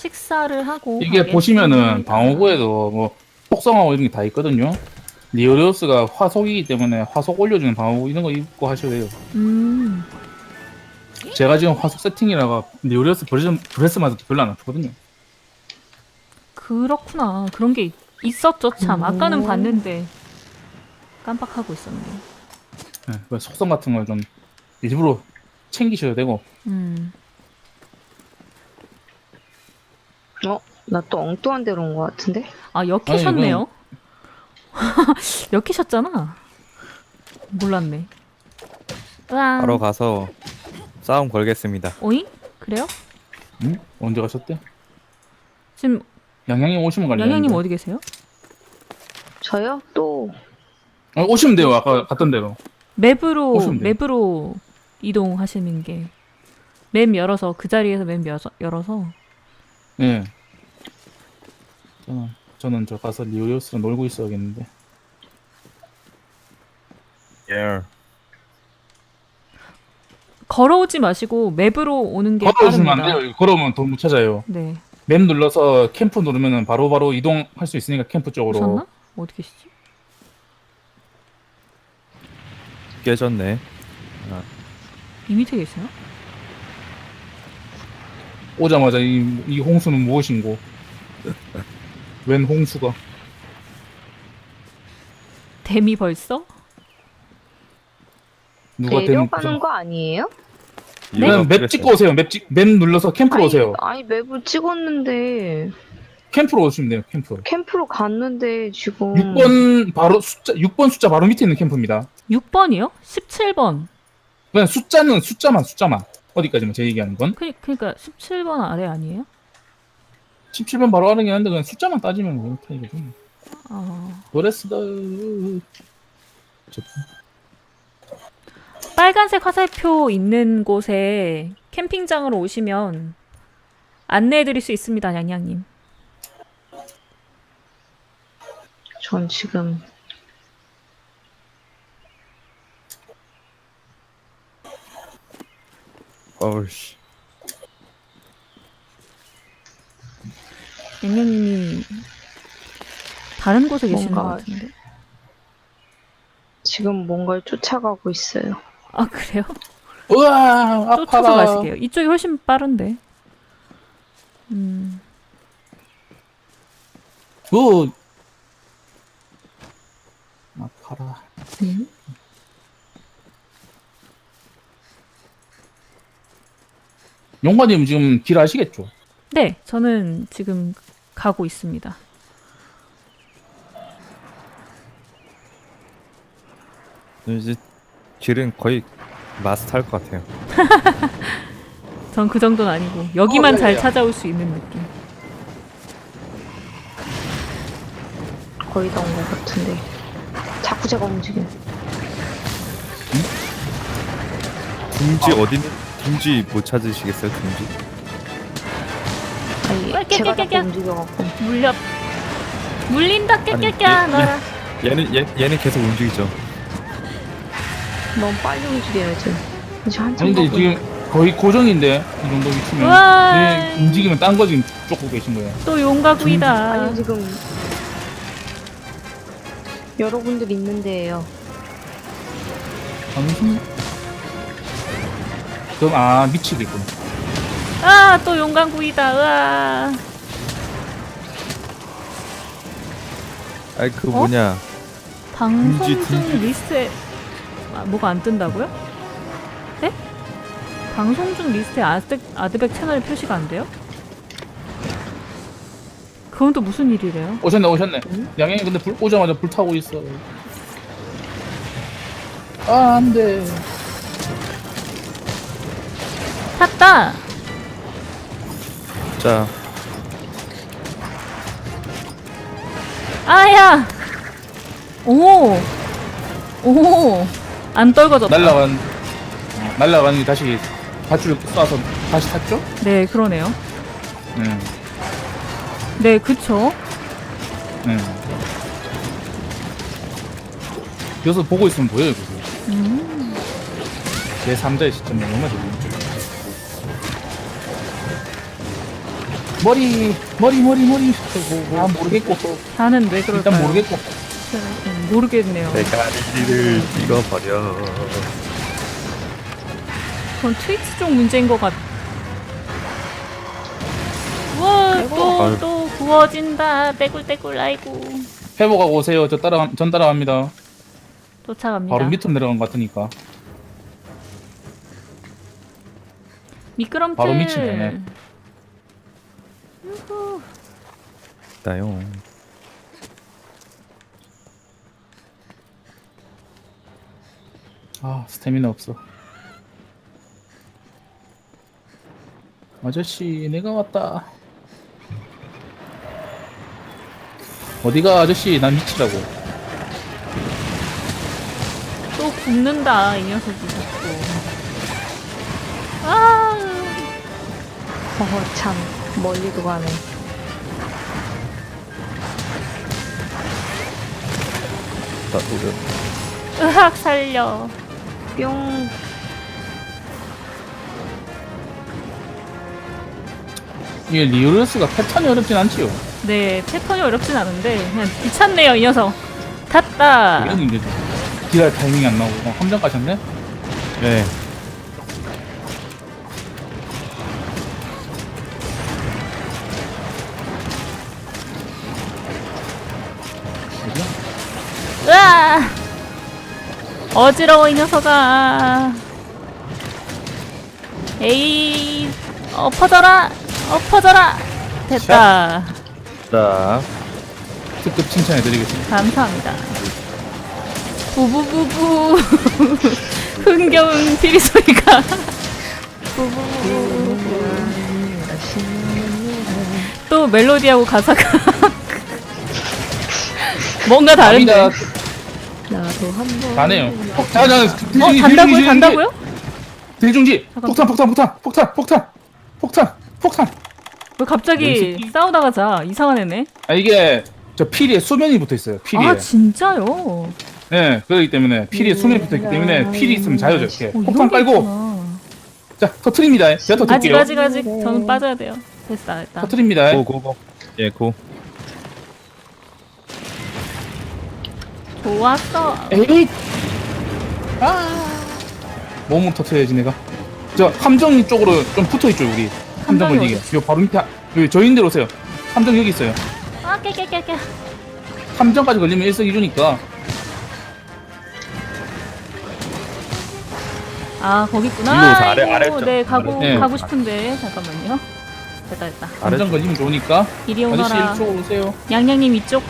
식사를 하고 이게 가겠습니다. 보시면은 방어구에도 뭐 속성하고 이런 게 다 있거든요. 리오리오스가 화속이기 때문에 화속 올려주는 방어구 이런 거 입고 하셔도 돼요. 음, 제가 지금 화속 세팅이라가 리오리오스 브레스, 브레스마도 별로 안 아프거든요. 그렇구나. 그런 게 있- 있었죠, 참. 오. 아까는 봤는데 깜빡하고 있었는데. 네, 그 속성 같은 걸 좀 일부러 챙기셔야 되고 음, 어? 나 또 엉뚱한 데로 온 것 같은데? 아 역히셨네요. 역히셨잖아. 몰랐네. 으아. 바로 가서 싸움 걸겠습니다. 오잉? 그래요? 응? 언제 가셨대? 지금 양양님 오시면 갈래요? 양양님 어디 계세요? 저요? 또 어, 오시면 돼요. 아까 갔던 대로. 맵으로 오시면 돼요. 맵으로 이동하시는 게 맵 열어서 그 자리에서 맵 열어서, 열어서 예. 저는, 저는 저 가서 리오리오스랑 놀고 있어야겠는데. 예. 걸어오지 마시고 맵으로 오는 게 걸어오시면 안 빠릅니다. 돼요. 걸어오면 돈 못 찾아요. 네. 맵 눌러서 캠프 누르면은 바로바로 이동할 수 있으니까 캠프 쪽으로. 오셨나? 어디 계시지? 깨졌네. 이 밑에 계세요? 오자마자 이, 이 홍수는 무엇인고? 웬 홍수가? 데미 벌써? 누가 내려가는 거 아니에요? 그냥 맵 찍고 오세요. 맵, 찍, 맵 눌러서 캠프로 오세요. 아니 맵을 찍었는데 캠프로 오시면 돼요. 캠프. 캠프로 갔는데 지금 6번 바로 숫자 6번 숫자 바로 밑에 있는 캠프입니다. 6번이요? 17번. 그냥 숫자는 숫자만 숫자만 어디까지만 제 얘기하는 건 그, 그러니까 17번 아래 아니에요? 17번 바로 하는 게 아닌데 그냥 숫자만 따지면 뭐 이렇게 이거죠. 어, 노레스다. 저- 빨간색 화살표 있는 곳에 캠핑장으로 오시면 안내해 드릴 수 있습니다, 양양님. 전 지금 어우씨. 양양님이 다른 곳에 계시는 것 뭔가- 같은데. 지금 뭔가를 쫓아가고 있어요. 아, 그래요? 우와 쫓아서 아파라. 가시게요. 이쪽이 훨씬 빠른데. 음, 그 아파라. 음? 용관님 지금 길 아시겠죠? 네, 저는 지금 가고 있습니다. 이제 길은 거의 마스터할 것 같아요. 전 그 정도는 아니고 여기만 어, 네, 잘 네. 찾아올 수 있는 느낌. 거의 다 온 것 같은데 자꾸 제가 움직여. 둥지 어디? 둥지 못 찾으시겠어요? 둥지? 아니 어, 제가 깨, 깨, 자꾸 깨. 움직여갖고 물려 물린다 아니, 깨깨깨 얘- 너라. 얘는 얘, 얘는 계속 움직이죠. 너무 빨리 움직여야지. 이제 한참 아니 근데 가고 지금 거의 고정인데 이 정도 위치면. 네, 움직이면 딴 거 지금 쫓고 계신 거예요. 또 용가구이다. 아니 지금 여러분들 있는데요. 당신 그럼 아 미치겠군. 아, 또 용광구이다. 으아. 아이 그 어? 뭐냐? 방송 중 둥지. 리스트에 아, 뭐가 안 뜬다고요? 네? 방송 중 리스트에 아드백, 아드백 채널 표시가 안 돼요? 그건 또 무슨 일이래요? 오셨네 오셨네. 양양이 근데 불 오자마자 불 타고 있어. 아 안돼. 탔다. 자, 아야. 오. 오. 안 떨궈졌다. 날라간 어, 날라간 게 다시 밧줄 쏴서 다시 탔죠? 네, 그러네요. 응. 네, 그쵸. 응. 여기서 보고 있으면 보여요 그거. 음. 제 3자의 시점이 얼마나 좋은지. 머리 머리 머리 머리 아 모르겠고 다는 왜 그럴까요? 일단 모르겠고 음, 모르겠네요. 대가리를 찍어버려. 그건 트위치 쪽 문제인 것 같. 우와 아유. 또또 구워진다. 떼굴떼굴 아이고. 회복하고 오세요 저 따라 전 따라갑니다 쫓아갑니다. 바로 밑으로 내려간 것 같으니까 미끄럼틀. 바로 미치네. 유후. 나요. 아 스태미나 없어 아저씨 내가 왔다 어디가 아저씨 난 미치라고 또 굽는다 이 녀석이 자꾸. 아. 어허 참 멀리도 가네. 나 오늘 으악 살려. 뿅. 이게 리오레스가 패턴이 어렵진 않지요 네 패턴이 어렵진 않은데 그냥 귀찮네요 이 녀석. 탔다. 이런 문제죠 딜할 타이밍이 안 나오고 어, 함정 가셨네? 네. 어지러워 이 녀석아. 에이 엎어져라 엎어져라. 됐다. 자, 특급 칭찬해드리겠습니다. 감사합니다. 부부부부. 흥겨운 피리 소리가. 부부부부. 또 멜로디하고 가사가. 뭔가 다른데. 나도 한번. 가네요 자, 자, 어 단다고요 단다고요? 대중지. 폭탄 폭탄 폭탄 폭탄 폭탄 폭탄 폭탄 왜 갑자기 싸우다가 자 이상한 애네 아 이게 저 피리에 수면이 붙어 있어요 피리에 아 진짜요? 네 그렇기 때문에 피리에 수면이 붙어 있기 때문에 피리 있으면 자요 저렇게 어, 이런 폭탄 게 깔고 있구나. 자 터트립니다 제가 아직 터트릴게요 아직 아직 저는 빠져야 돼요. 됐다 됐다. 터트립니다 고고고. 예, 고. 좋았어. 에이 아 몸을 터트려야지 내가 저 함정 쪽으로 좀 붙어 있죠 우리 함정 함정이 걸리게 요 바로 밑에 하- 여기 저인대로 오세요 함정 여기 있어요 아 깨깨깨깨. 함정까지 걸리면 일석이조니까 아 거기 있구나. 아래, 아이고, 아래쪽. 네 가고 네. 가고 싶은데 잠깐만요. 됐다 됐다. 함정 걸리면 좋으니까 이리 아저씨 오너라. 이쪽으로 오세요 양양님 이쪽.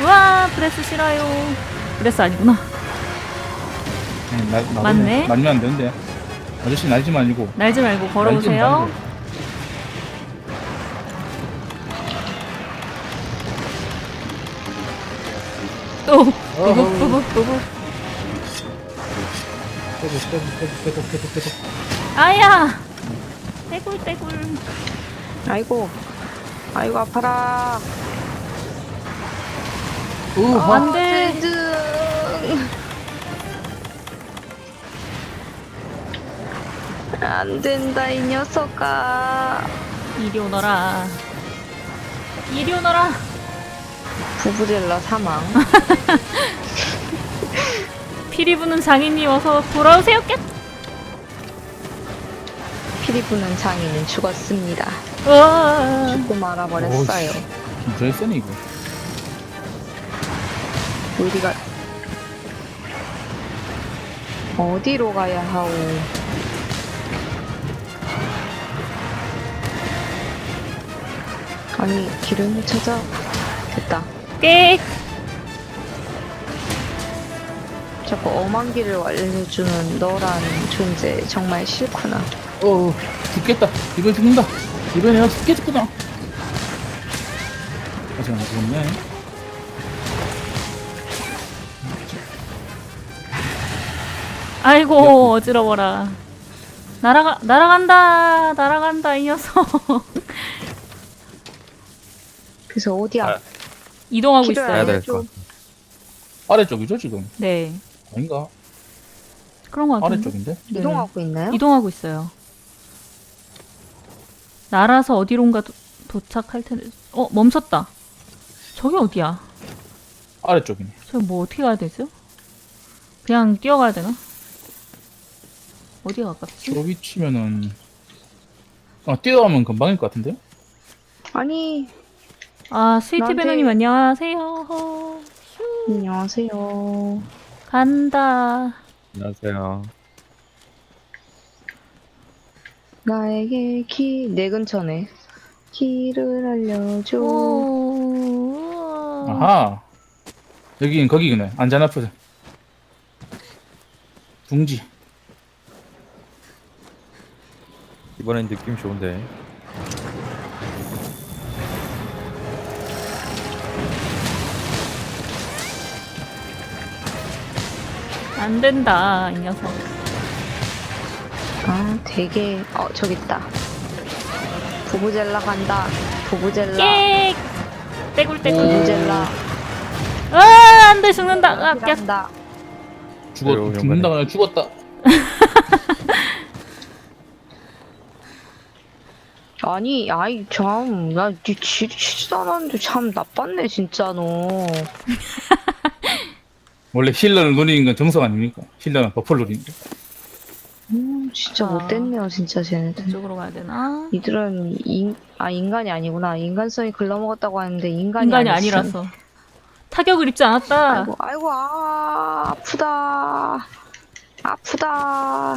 우와 브레스 싫어요. 브레스 아니구나. 네, 나, 맞네. 날면 안 되는데 아저씨 날지 말고 날지 말고 걸어오세요. 말고. 또 부부 부부 부부. 빼고 빼고 빼고 빼고 빼고 빼고 아야. 떼굴 떼굴. 아이고. 아이고 아파라. 우와 안돼. 등. 안 된다 이 녀석아. 이리 오너라. 이리 오너라. 부부젤라 사망. 피리 부는 장인이 어서 돌아오세요. 깻. 피리 부는 장인은 죽었습니다. 우와. 죽고 말아버렸어요. 진짜 세네 이거 우리가 어디로 가야 하오? 아니 못 찾아. 됐다. 깨. 자꾸 엄한 길을 알려주는 너란 존재 정말 싫구나. 어 죽겠다 이번 죽는다 이번 내가 죽겠구나 아직 안 죽었네 아이고 그 어지러워라. 날아가 날아간다 날아간다 이 녀석. 그래서 어디야? 아, 이동하고 있어요. 될 것. 아래쪽이죠 지금? 네 아닌가? 그런 거 같은데. 아래쪽인데? 네. 이동하고 있나요? 이동하고 있어요. 날아서 어디론가 도, 도착할 텐데. 어 멈췄다. 저게 어디야? 아래쪽이네. 저 뭐 어떻게 가야 되죠? 그냥 뛰어가야 되나? 어디가 가깝지? 저기 치면은 아 뛰어가면 금방일 것 같은데요? 아니 아 스위트 나한테- 배너님 안녕하세요. 허. 안녕하세요. 간다. 안녕하세요. 나에게 키내 네 근처네. 키를 알려줘. 오. 아하 여긴 거기구나 안전 앞에 둥지 이번엔 느낌 좋은데. 안 된다, 이 녀석. 아, 되게 어 저기 있다. 보부젤라 간다. 보부젤라. 예! 떼굴떼굴. 보부젤라. 아, 안 돼, 죽는다. 아, 깼다 죽었, 죽는다, 그냥 죽었다. 아니, 아이, 참. 야, 니 지리시다는데 참 나빴네, 진짜 너. 원래 힐러를 노리는 건 정석 아닙니까? 힐러는 버프를 노리는 음, 진짜 아. 못됐네요, 진짜 쟤네들. 이쪽으로 가야 되나? 이들은 인, 아, 인간이 아니구나. 인간성이 글러먹었다고 하는데 인간이, 인간이 아니라서. 타격을 입지 않았다. 아이고, 아이고, 아, 아프다. 아프다.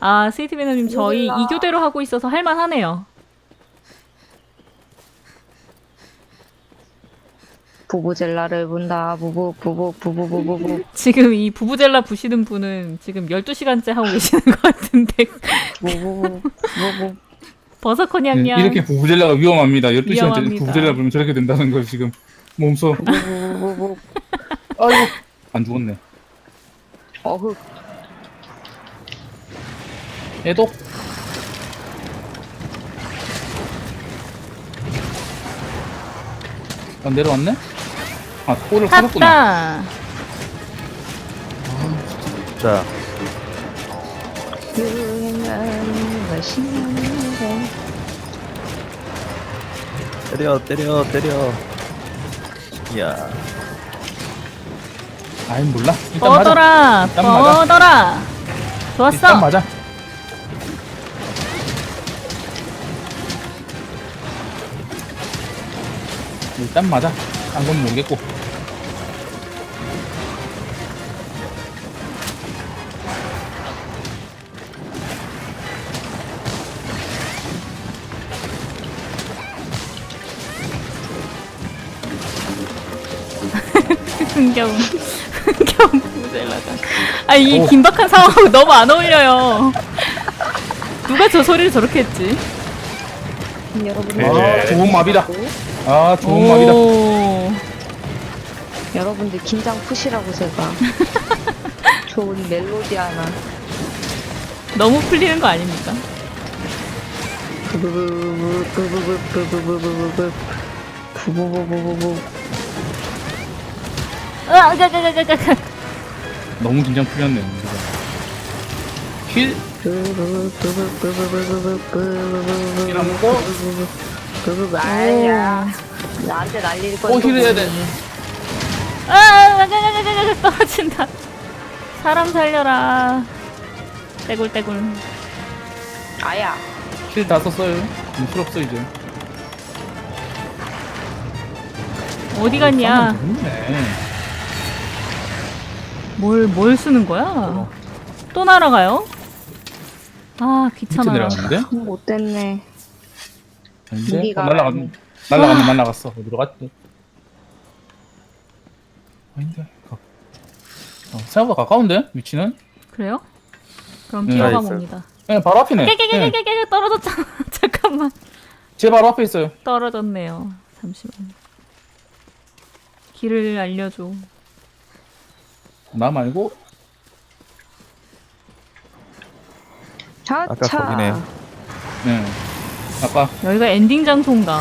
아, 세이트 매너님 저희 몰라. 이교대로 하고 있어서 할만하네요. 부부젤라를 본다. 부부 부 부 부 부 부 부 부. 지금 이 부부젤라 부시는 분은 지금 12시간째 하고 계시는 것 같은데 부부 부부 버섯코냥냥 네, 이렇게 부부젤라가 위험합니다. 12시간째 부부젤라 부르면 저렇게 된다는 걸 지금 몸소 부부 아유 안 죽었네. 어흐. 애도 아, 내려왔네? 아, 골을 찾았구나. 자, 때려, 때려, 때려. 야. 아이, 몰라. 더더라. 더더라. 좋았어 맞아. 일단 맞아. 딴건 모르겠고. 겨운 겨운 모델라다. 아이 긴박한 상황하고 너무 안 어울려요. 누가 저 소리를 저렇게 했지? 여러분 아, 네. 좋은 마비다. 아, 좋은 마비다. 여러분들 긴장 푸시라고 제가 좋은 멜로디 하나 너무 풀리는 거 아닙니까? 부부부부부부부부부부부부부부부부부부 너무 긴장 풀렸네. 우리가. 힐? 이런 아야. 나한테 날릴 거. 어, 힐 해야 돼. 아, 떨어진다. 사람 살려라. 떼굴떼굴. 아야. 힐 다 썼어요. 음, 필요 없어, 이제. 어디 갔냐? 네. 뭘, 뭘 쓰는 거야? 또 날아가요? 아, 밑에 귀찮아. 내려갔는데? 못 됐네 아닌데? 무기가 어, 날라갔, 날라갔네, 날라갔어. 어디로 갔지? 아닌데? 가- 어, 생각보다 가까운데? 위치는? 그래요? 그럼 네, 뛰어가 있어요. 봅니다. 네, 바로 앞이네. 네, 깨깨깨깨깨 떨어졌잖아. 잠깐만. 제 바로 앞에 있어요. 떨어졌네요. 잠시만. 길을 알려줘. 나 말고 아까 거기네요. 네 아빠 여기가 엔딩 장소인가.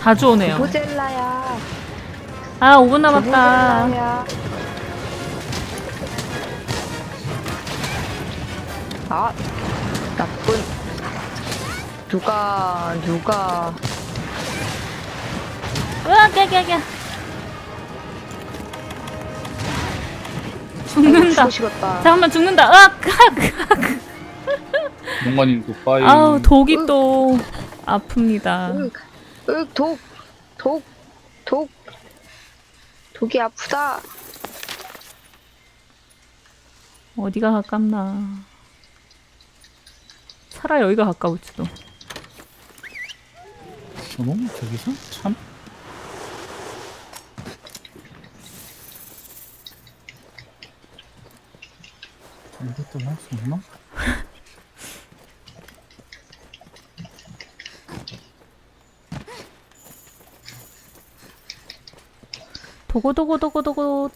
자주 오네요. 모젤라야. 아, 5분 남았다. 모젤라야. 아 나쁜 누가 누가 으아, 깨깨깨. 죽는다. 아, 잠깐만 죽는다. 아, 으악! 으악! 으악! 몽환님 굿바이. 아우 독이 으. 또 아픕니다. 으독 독, 독. 독이 아프다. 어디가 가깝나. 살아 여기가 가까울지도. 어머 저기서 참. 이것도 할수 있나? 도고도고도고도고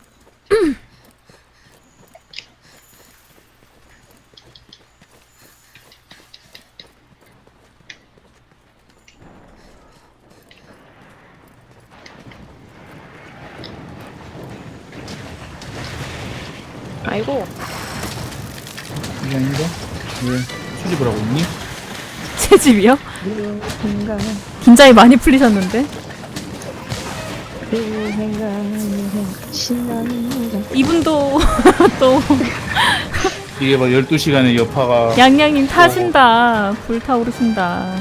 집이요? 생각은 긴장이 많이 풀리셨는데? 이분도 또 이게 뭐 막 12시간의 여파가 양양님 어. 타신다 불타오르신다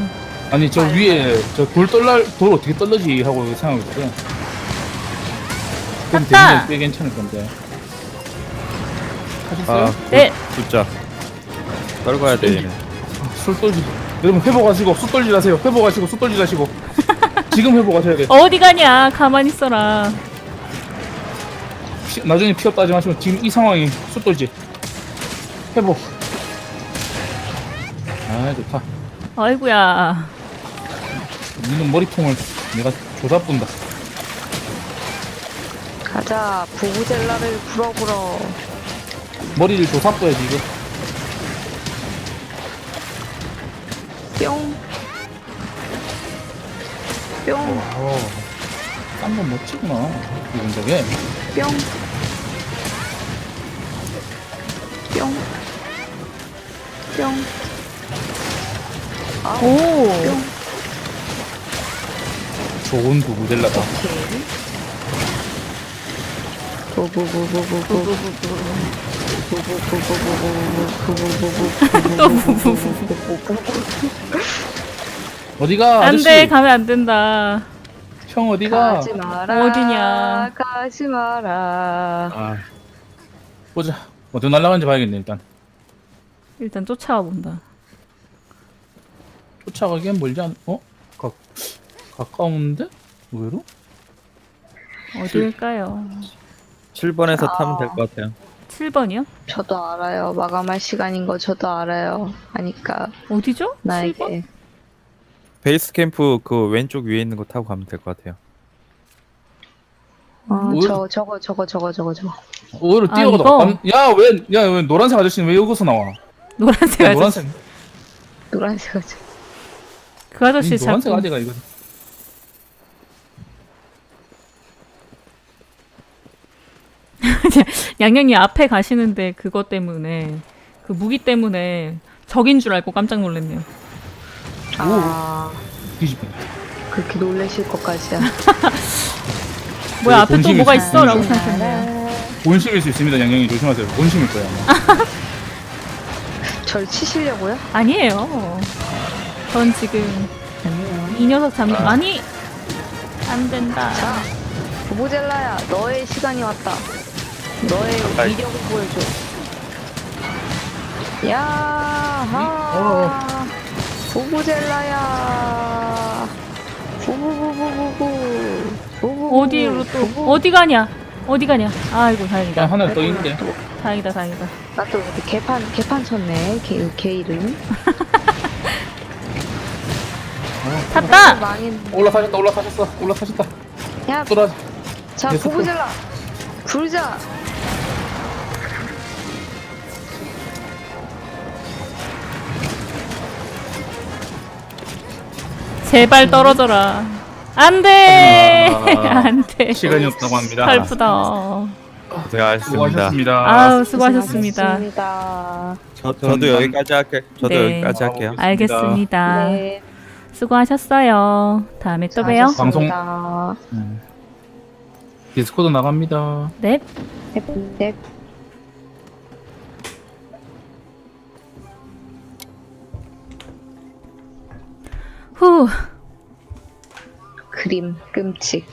아니 저 위에 저 돌 떨날 돌 어떻게 떨러지 하고 생각했어요. 그럼 대면 꽤 괜찮을 건데. 하셨어요? 아, 네 네. 자 떨궈야 돼. 얘네. 술 떨지. 여러분 회복하시고 숯돌질 하세요. 회복하시고 숯돌질 하시고. 지금 회복하셔야 돼. 어디 가냐? 가만히 있어라. 피, 나중에 피 없다 하지 마시면 지금 이 상황이 숯돌질 회복. 아 좋다. 아이구야. 니는 머리통을 내가 조사뿐다. 가자 보고젤라를 불어불어 머리를 조사뿐야지 이거. 뿅. 뿅. 한번 멋지구나 이건 저게 뿅. 뿅. 뿅. 아우, 오. 뿅. 좋은 부부델라다 오케이. 부부부부부부. 부부부부. 또 어디가 안돼 가면 안 된다. 형 어디가? 가지 마라. 어디냐. 가지 마라. 아 보자. 어디 날라가는지 봐야겠네 일단. 일단 쫓아와 본다. 쫓아가기엔 멀지 않. 어? 가 가까운데? 의외로? 어디일까요? 7번에서 타면 아. 될것 같아요. 7번이요? 저도 알아요. 마감할 시간인 거 저도 알아요. 하니까 어디죠? 7번? 나에게 베이스 캠프 그 왼쪽 위에 있는 거 타고 가면 될 것 같아요. 어, 뭐? 저 저거 저거 저거 저거 저거. 의외로 아, 뛰어가다 이거? 깜- 야, 왜, 야, 왜 노란색 아저씨는 왜 여기서 나와? 노란색 야, 아저씨. 노란색, 노란색 아저. 그 아저씨 이 노란색 자꾸 아재가 이거. 양양이 앞에 가시는데 그것 때문에 그 무기 때문에 적인 줄 알고 깜짝 놀랐네요. 아 뒤집어. 그렇게 놀라실 것까지야. 뭐야 그 앞에 또 본심이 뭐가 있어. 라고 생각했네요. 본심일 수 있습니다, 양양이 조심하세요. 본심일 거야. 아마. 절 치시려고요? 아니에요. 전 지금 아니에요. 이 녀석 잡는 아니 안 된다. 자, 부부젤라야, 너의 시간이 왔다. 너의. 위력을 보여줘. 야, 어. 하, 부부젤라야. 부부부부부부. 부부부부. 어디로 또 부부. 어디 가냐? 어디 가냐? 아이고 야, 다행이다. 하나 더 있는데. 다행이다 다행이다. 나또 개판 개판 쳤네. 개, 개 이름. 탔다. 망인. 올라타셨다, 올라타셨어, 올라타셨다. 야, 쏘라. 자, 부부젤라. 굴자. 제발 떨어져라. 안 돼. 아, 안 돼. 시간이 없다고 합니다. 슬프다. 고생하셨습니다. 수고하셨습니다. 아우 수고하셨습니다. 고생하셨습니다. 저, 저도 여기까지 할게. 저도 네. 여기까지 할게요. 알겠습니다. 네. 수고하셨어요. 다음에 또 봬요. 수고하셨습니다. 음. 디스코드 나갑니다. 네. 네. 네. 후. 그림 끔찍.